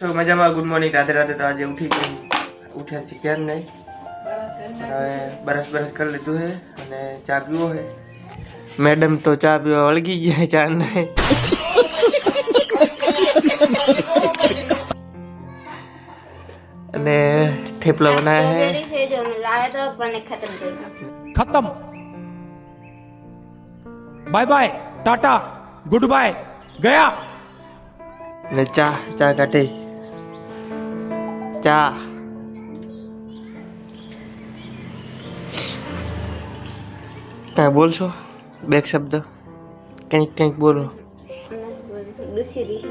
તો મજામાં good morning રાતે રાતે તો આજે ઉઠી ગઈ. ઉઠ્યા છે કેમ નહીં? હવે બરસ બરસ કરી લીધું છે અને ચા પીવો છે. મેડમ તો ચા પીવો વળગી ગયા ચા ને અને થેપલા બનાવ્યા છે. ખતમ bye bye tata good bye ગયા. ને ચા ચા કાઢી. ચા કાંઈ બોલશો બે એક શબ્દ કંઈક કંઈક બોલો દુસરી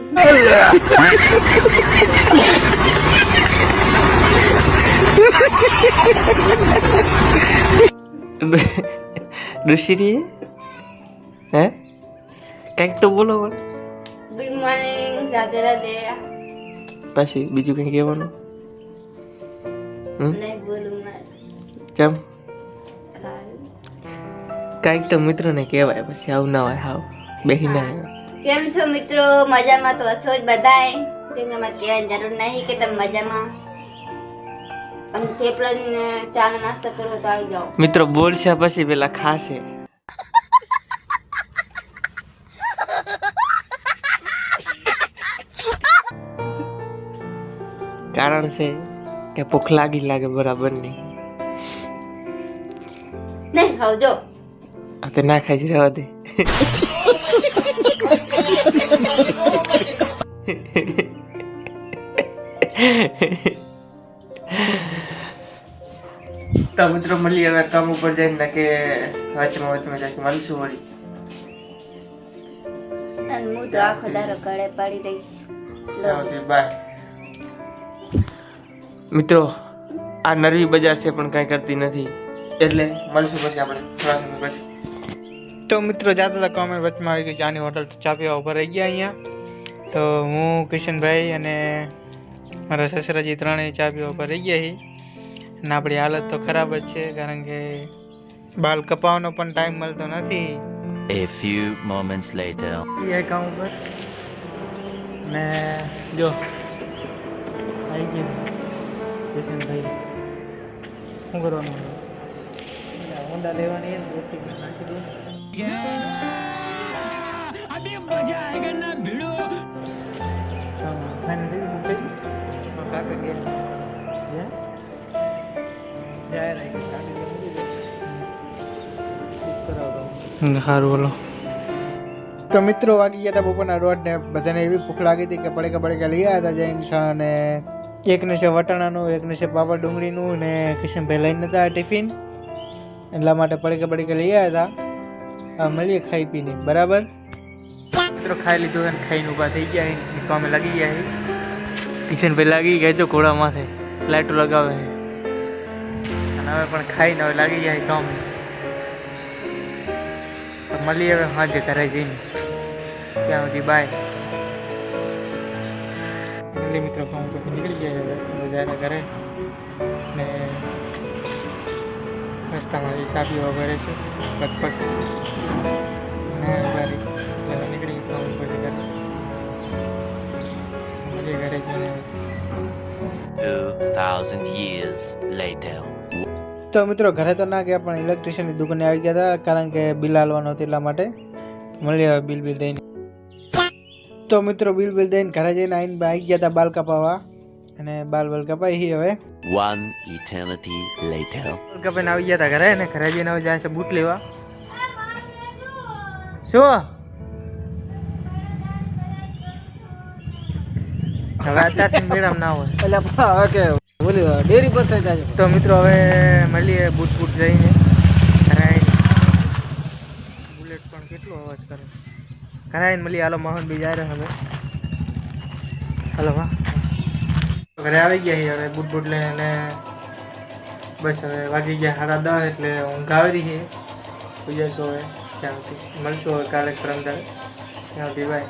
દુસરી હે કંઈક તો બોલો પણ ગુડ મોર્નિંગ રાધે રાધે પછી બીજું કંઈ કહેવાનું હમ નહીં બોલું મારે કેમ. કાંઈક તો મિત્રોને કહેવાય પછી આવું ના હોય હાવ. બેહી ના કેમ છો મિત્રો? મજામાં તો હશો જ બધાય? તેમને મારે કહેવાની જરૂર નહીં કે તમે મજામાં? અને થેપલા ચાનો નાસ્તો કરો તો આવી જાઓ. મિત્રો બોલશે પછી પેલા ખાશે. કારણ છે કે ભૂખ લાગી લાગે બરાબર નહીં. નહીં ખાવ જો. આ તો ના ખાઈ જ રહેવા દે. તો મિત્રો મળીએ હવે કામ ઉપર જઈને ના કે વાંચમાં વચમાં જાય મળશું વળી. હું તો આખો દારો ગળે પાડી દઈશ બાય. મિત્રો આ નરવી બજાર છે પણ કાંઈ કરતી નથી. એટલે મળશું પછી આપણે થોડા સમય પછી. તો મિત્રો જાતા હતા કોમેન્ટ વચમાં આવી ગઈ ચાની હોટલ તો ચા પીવા ઊભા રહી ગયા અહીંયા. તો હું કિશનભાઈ અને મારા સસરાજી ત્રણેય ચા પીવા ઊભા રહી ગયા છીએ. અને આપણી હાલત તો ખરાબ જ છે કારણ કે બાલ કપાવવાનો પણ ટાઈમ મળતો નથી. A few moments later. એ કામ પર ને જો આવી ગયું. કિશનભાઈ શું કરવાનું? ઊંડા લેવાની રોટી નાખી દઉં. સારું બોલો. તો મિત્રો વાગી ગયા હતા બપોરના રોડ ને બધાને એવી ભૂખ લાગી હતી કે પડે કે પડે કે લઈ આવ્યા હતા જૈન શાહ ને. એકને છે વટાણાનું એકને છે પાપડ ડુંગળીનું ને કિશનભાઈ લઈને હતા ટિફિન. એટલા માટે પડીકે પડીકે લઈ આવ્યા હતા મળીએ ખાઈ પીને, બરાબર? મિત્રો ખાઈ લીધું અને ખાઈને ઊભા થઈ ગયા કામે લાગી ગયા કિશનભાઈ લાગી ગયા જો ઘોડા માથે, લાઈટો લગાવે અને હવે પણ ખાઈને હવે લાગી ગયા કામ. મળીએ હવે સાંજે ઘરે જઈને. ત્યાં સુધી બાય. એટલે મિત્રો કામ તો નીકળી ગયા હવે ઘરે. ને રસ્તામાં જે ચા પીવા ભરે છે લગભગ ને બારી એટલે નીકળી પછી ઘરે. મળીએ ઘરે જઈને હવે. 2,000 years later. તો મિત્રો ઘરે તો ના ગયા પણ ઇલેક્ટ્રિશિયનની દુકાને આવી ગયા હતા કારણ કે બિલ હાલવાનું હતું એટલા માટે. મળી હવે બિલ બિલ દઈને. તો મિત્રો બિલ બિલ દઈને ઘરે જઈને આવીને આવી ગયા હતા બાલ કપાવા અને બાલ બાલ કપાઈ હી હવે. વન ઇટર્નિટી લેટર બાલ કપાઈને આવી ગયા હતા ઘરે અને ઘરે જઈને હવે જાય છે બૂટ લેવા. શું? હવે અત્યારથી મેળામ ના હોય. એટલે હવે કે ઓલી ડેરી પર થઈ જાય તો મિત્રો હવે મળીએ બૂટ બૂટ જઈને ઘરે આવીને બુલેટ પણ કેટલો અવાજ કરે ઘરે મળીએ હાલો મોહન બી જાય હવે. હાલો હા ઘરે આવી ગયા છીએ હવે, બૂટ બૂટ લઈને બસ હવે વાગી ગયા સાડા દસ એટલે ઊંઘ આવી રહી છે. સુઈ જશો હવે ત્યાંથી મળશું હવે કાલે પરમદાર ત્યાંથી બાય